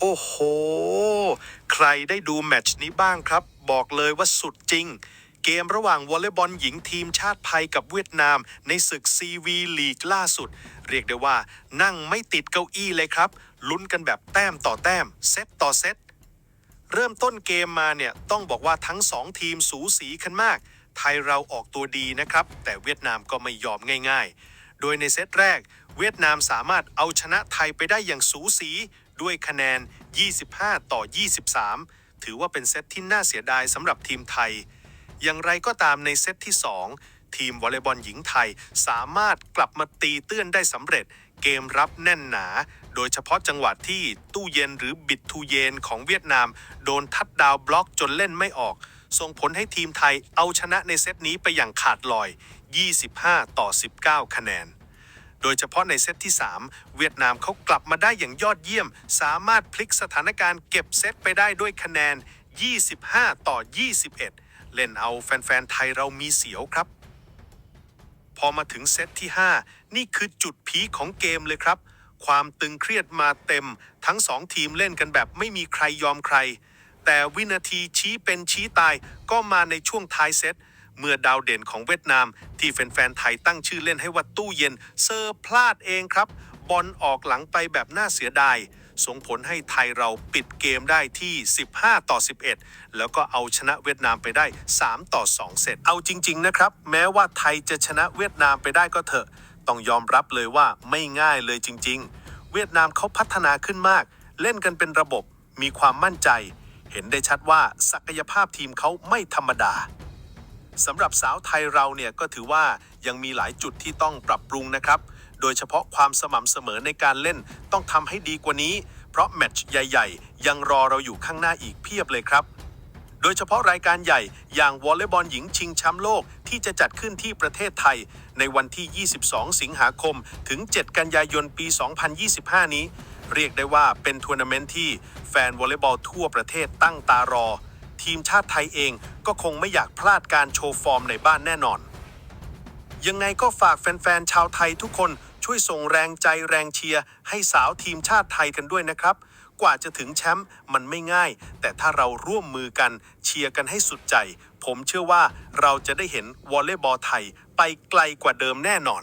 โอ้โห ใครได้ดูแมตช์นี้บ้างครับ บอกเลยว่าสุดจริง เกมระหว่างวอลเลย์บอลหญิงทีมชาติไทยกับเวียดนาม ในศึกซีวีลีกล่าสุด เรียกได้ว่านั่งไม่ติดเก้าอี้เลยครับ ลุ้นกันแบบแต้มต่อแต้ม เซตต่อเซต เริ่มต้นเกมมาเนี่ย ต้องบอกว่าทั้งสองทีมสูสีกันมาก ไทยเราออกตัวดีนะครับ แต่เวียดนามก็ไม่ยอมง่าย ๆ โดยในเซตแรก เวียดนามสามารถเอาชนะไทยไปได้อย่างสูสี ด้วยคะแนน 25 ต่อ 23 ถือว่าเป็นเซตที่น่าเสียดายสำหรับทีมไทย อย่างไรก็ตามในเซตที่ 2 ทีมวอลเลย์บอลหญิงไทยสามารถกลับมาตีเตื้อนได้สำเร็จ เกมรับแน่นหนา โดยเฉพาะจังหวะที่ตู้เย็นหรือบิดทูเยนของเวียดนาม โดนทัดดาวบล็อกจนเล่นไม่ออกส่งผลให้ทีมไทยเอาชนะในเซตนี้ไปอย่างขาดลอย 25 ต่อ 19 คะแนน โดยเฉพาะในเซตที่ 3 เวียดนามเขากลับมาได้อย่างยอดเยี่ยม สามารถพลิกสถานการณ์เก็บเซตไปได้ด้วยคะแนน 25 ต่อ 21 เล่นเอาแฟนๆ ไทยเรามีเสียวครับ พอมาถึงเซตที่ 5 นี่คือจุดพีคของเกมเลยครับ ความตึงเครียดมาเต็ม ทั้งสองทีมเล่นกันแบบไม่มีใครยอมใคร แต่วินาทีชี้เป็นชี้ตายก็มาในช่วงท้ายเซต เมื่อดาวเด่นของเวียดนาม ที่แฟนๆไทยตั้งชื่อเล่นให้ว่าตู้เย็น เซอร์พลาดเองครับ บอลออกหลังไปแบบน่าเสียดาย ส่งผลให้ไทยเราปิดเกมได้ที่ 15 ต่อ 11 แล้วก็เอาชนะเวียดนามไปได้ 3 ต่อ 2เซตเอาจริง ๆ นะครับ แม้ว่าไทยจะชนะเวียดนามไปได้ก็เถอะ ต้องยอมรับเลยว่าไม่ง่ายเลยจริง ๆ เวียดนามเขาพัฒนาขึ้นมาก เล่นกันเป็นระบบ มีความมั่นใจ เห็นได้ชัดว่าศักยภาพทีมเขาไม่ธรรมดา สำหรับสาวไทยเราเนี่ยก็ถือว่ายังมีหลายจุดที่ต้องปรับปรุงนะครับ โดยเฉพาะความสม่ำเสมอในการเล่นต้องทำให้ดีกว่านี้ เพราะแมตช์ใหญ่ ๆ ยังรอเราอยู่ข้างหน้าอีกเพียบเลยครับ โดยเฉพาะรายการใหญ่อย่างวอลเลย์บอลหญิงชิงแชมป์โลกที่จะจัดขึ้นที่ประเทศไทย ในวันที่ 22 สิงหาคม ถึง 7 กันยายนปี 2025 นี้ เรียกได้ว่าเป็นทัวร์นาเมนต์ที่แฟนวอลเลย์บอลทั่วประเทศตั้งตารอ ทีมชาติไทยเอง ก็คงไม่อยากพลาดการโชว์ฟอร์มในบ้านแน่นอน ยังไงก็ฝากแฟนๆชาวไทยทุกคนช่วยส่งแรงใจแรงเชียร์ให้สาวทีมชาติไทยกันด้วยนะครับ กว่าจะถึงแชมป์มันไม่ง่าย แต่ถ้าเราร่วมมือกันเชียร์กันให้สุดใจ ผมเชื่อว่าเราจะได้เห็นวอลเลย์บอลไทยไปไกลกว่าเดิมแน่นอน